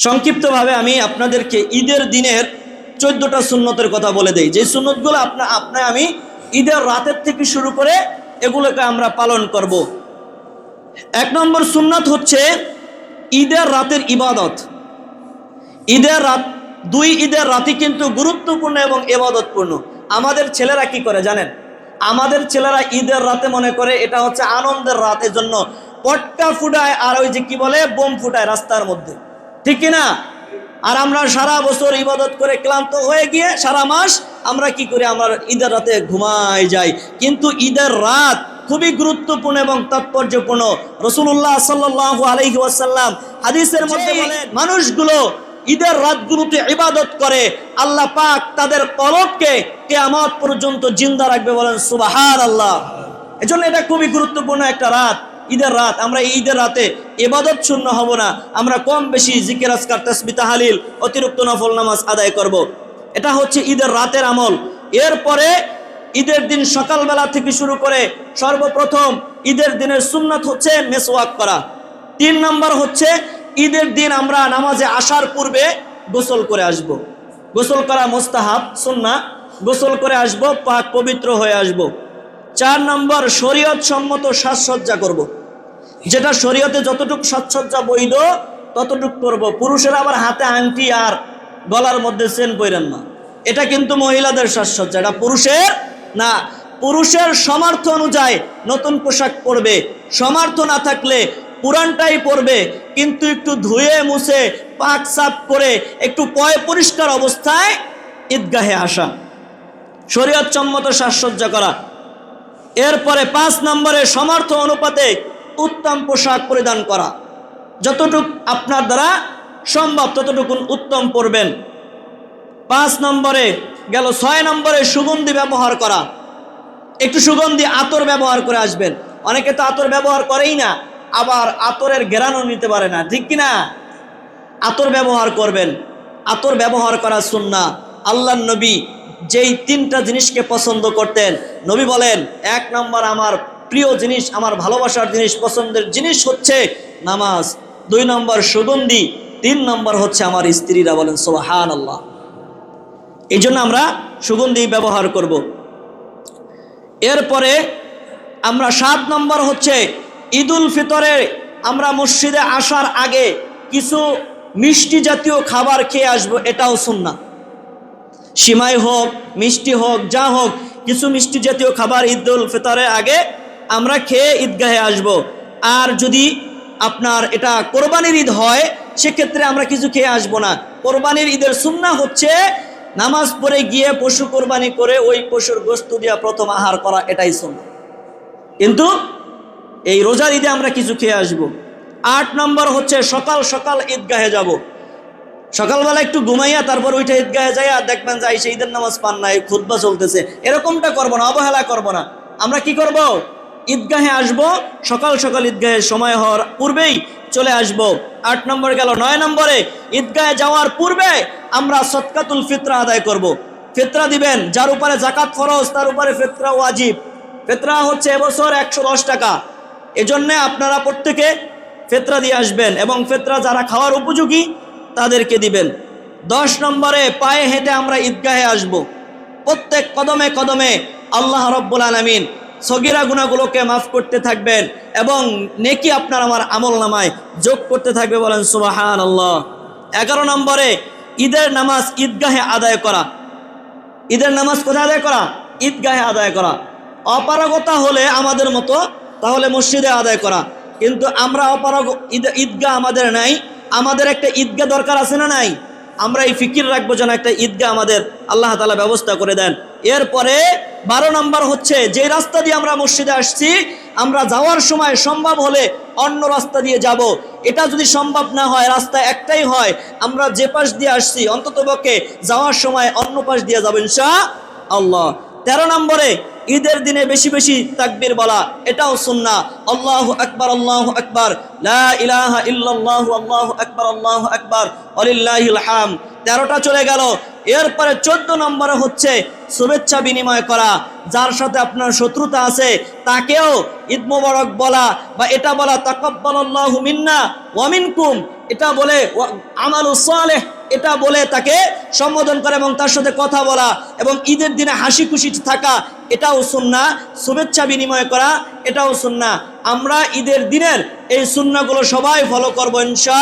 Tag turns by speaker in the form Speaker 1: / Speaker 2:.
Speaker 1: সংক্ষিপ্তভাবে আমি আপনাদেরকে ঈদের দিনের চোদ্দটা সুন্নতের কথা বলে দেই। যে সুন্নতগুলো আপনা আপনার আমি ঈদের রাতের থেকে শুরু করে এগুলোকে আমরা পালন করব। এক নম্বর সুন্নত হচ্ছে ঈদের রাতের ইবাদত। ঈদের রাত দুই ঈদের রাতি কিন্তু গুরুত্বপূর্ণ এবং এবাদতপূর্ণ আমাদের ছেলেরা কি করে জানেন? আমাদের ছেলেরা ঈদের রাতে মনে করে এটা হচ্ছে আনন্দের রাতের জন্য পটকা ফুটায় আর ওই যে কি বলে, বোম ফুটায় রাস্তার মধ্যে। ঠিক কি না আর আমরা সারা বছর ইবাদত করে ক্লান্ত হয়ে গিয়ে সারা মাস আমরা কি করি? আমরা ঈদের রাতে ঘুমাই যাই। কিন্তু ঈদের রাত খুবই গুরুত্বপূর্ণ এবং তাৎপর্যপূর্ণ। রসুল্লাহ সাল্লাহ আলহি ওয়াসাল্লাম হাদিসের মধ্যে বলেন মানুষগুলো ঈদের রাতগুলোতে ইবাদত করে আল্লাহ পাক তাদের কলককে কেয়ামত পর্যন্ত জিন্দা রাখবে বলেন সুবাহার আল্লাহ এজন্য এটা খুবই গুরুত্বপূর্ণ একটা রাত। ঈদের রাত, আমরা এই ঈদের রাতে এবাদত শূন্য হব না, আমরা কম বেশি জিকের আসকার তসবি, তাহালিল, অতিরিক্ত নফল নামাজ আদায় করব। এটা হচ্ছে ঈদের রাতের আমল এরপরে ঈদের দিন সকালবেলা থেকে শুরু করে সর্বপ্রথম ঈদের দিনের সুন্নাত হচ্ছে মেসওয়াক করা তিন নম্বর হচ্ছে ঈদের দিন আমরা নামাজে আসার পূর্বে গোসল করে আসব। গোসল করা মোস্তাহাব সুন্না গোসল করে আসব, পাক পবিত্র হয়ে আসব। চার নম্বর শরীয়ত সম্মত সাজসজ্জা করব। যেটা শরীয়তে যতটুকু সাজসজ্জা বৈধ, ততটুক করব। পুরুষের আবার হাতে আংটি আর গলার মধ্যে সেন পইরেন না। এটা কিন্তু মহিলাদের সাজসজ্জা এটা পুরুষের না। পুরুষের সমর্থ অনুযায়ী নতুন পোশাক পরবে। সমর্থ না থাকলে পুরানটাই পরবে, কিন্তু একটু ধুয়ে মুছে পাক সাফ করে একটু পয় পরিষ্কার অবস্থায় ঈদগাহে আসা। শরীয়ত সম্মত সাজসজ্জা করা। এরপরে পাঁচ নম্বরে সমর্থ অনুপাতে উত্তম পোশাক পরিধান করা। যতটুক আপনার দ্বারা সম্ভব ততটুকু উত্তম পরবেন। পাঁচ নম্বরে গেল ছয় নম্বরে সুগন্ধি ব্যবহার করা। একটু সুগন্ধি আতর ব্যবহার করে আসবেন। অনেকে তো আতর ব্যবহার করেই না, আবার আতরের ঘেরানো নিতে পারে না, ঠিক কি না আতর ব্যবহার করবেন। আতর ব্যবহার করা সুন্না আল্লাহ নবী যেই তিনটা জিনিসকে পছন্দ করতেন, নবী বলেন, এক নম্বর আমার প্রিয় জিনিস, আমার ভালোবাসার জিনিস, পছন্দের জিনিস হচ্ছে নামাজ। দুই নম্বর সুগন্ধি, তিন নম্বর হচ্ছে আমার স্ত্রীরা বলেন সোহান আল্লাহ এই জন্য আমরা সুগন্ধি ব্যবহার করব। এরপরে আমরা সাত নম্বর হচ্ছে ঈদুল ফিতরে আমরা মসজিদে আসার আগে কিছু মিষ্টি জাতীয় খাবার খেয়ে আসব, এটাও শুননা সিমাই হোক, মিষ্টি হোক, যা হোক, কিছু মিষ্টি জাতীয় খাবার ঈদুল ফিতরের আগে আমরা খেয়ে ঈদগাহে আসব। আর যদি আপনার এটা কোরবানির ঈদ হয়, সেক্ষেত্রে আমরা কিছু খেয়ে আসব না কোরবানির ঈদের সুন্না হচ্ছে নামাজ পড়ে গিয়ে পশু কোরবানি করে ওই পশুর গোস্ত দিয়া প্রথম আহার করা, এটাই সুন্না কিন্তু এই রোজার ঈদে আমরা কিছু খেয়ে আসব। আট নম্বর হচ্ছে সকাল সকাল ঈদগাহে যাব। সকালবেলা একটু ঘুমাইয়া তারপর ওইটা ঈদগাহে যাই আর দেখবেন যে ঈদের নামাজ পান নাই খুদ্া চলতেছে এরকমটা করব না, অবহেলা করব না আমরা কি করব ঈদগাহে আসব, সকাল সকাল ঈদগাহে সময় হওয়ার পূর্বেই চলে আসব আট নম্বর গেল, নয় নম্বরে ঈদগাহে যাওয়ার পূর্বে আমরা সৎকাতুল ফিতরা আদায় করব। ফিতরা দিবেন, যার উপরে জাকাত খরচ তার উপরে ফিতরা ওয়াজিব ফেতরা হচ্ছে এবছর একশো দশ টাকা এজন্যে আপনারা প্রত্যেকে ফেতরা দিয়ে আসবেন এবং ফেতরা যারা খাওয়ার উপযোগী, তাদেরকে দিবেন দশ নম্বরে পায়ে হেঁটে আমরা ঈদগাহে আসব। প্রত্যেক কদমে কদমে আল্লাহ রব্বুল আলমিন সগিরা গুণাগুলোকে মাফ করতে থাকবেন এবং নেকি আপনার আমার আমল নামায় যোগ করতে থাকবে বলেন সুবাহান আল্লাহ এগারো নম্বরে ঈদের নামাজ ঈদগাহে আদায় করা। ঈদের নামাজ কোথায় আদায় করা? ঈদগাহে আদায় করা। অপারগতা হলে আমাদের মতো তাহলে মসজিদে আদায় করা। কিন্তু আমরা অপারগ ঈদ, ঈদগাহ আমাদের নাই। আমাদের একটা ঈদগাহ দরকার আছে না নাই? আমরা এই ফিকির রাখব যেন একটা ঈদগাহ আমাদের আল্লাহ তালা ব্যবস্থা করে দেন। এরপরে বারো নম্বর হচ্ছে, যে রাস্তা দিয়ে আমরা মসজিদে আসছি, আমরা যাওয়ার সময় সম্ভব হলে অন্য রাস্তা দিয়ে যাব। এটা যদি সম্ভব না হয়, রাস্তা একটাই হয়, আমরা যে পাশ দিয়ে আসছি অন্ততপক্ষে যাওয়ার সময় অন্য পাশ দিয়ে যাবেন ইনশা আল্লাহ তেরো নম্বরে, ঈদের দিনে বেশি বেশি তাকবির বলা, এটাও সুন্না আল্লাহ আকবার আল্লাহ আকবার। লা ইলাহা ইল্লাল্লাহু, আল্লাহু আকবার আল্লাহু আকবার। হাম তেরোটা চলে গেল এরপরে চোদ্দ নম্বরে হচ্ছে শুভেচ্ছা বিনিময় করা। যার সাথে আপনার শত্রুতা আছে, তাকেও ঈদ মোবারক বলা বা এটা বলা, তাকব্বালাল্লাহু মিন্না ওয়ামিনকুম এটা বলে আমাল সালেহ, এটা বলে তাকে সম্বোধন করে এবং তার সাথে কথা বলা এবং ঈদের দিনে হাসি খুশি থাকা, এটাও সুন্না শুভেচ্ছা বিনিময় করা, এটাও সুন্না আমরা ঈদের দিনের এই সুন্নাগুলো সবাই ফলো করব ইনশা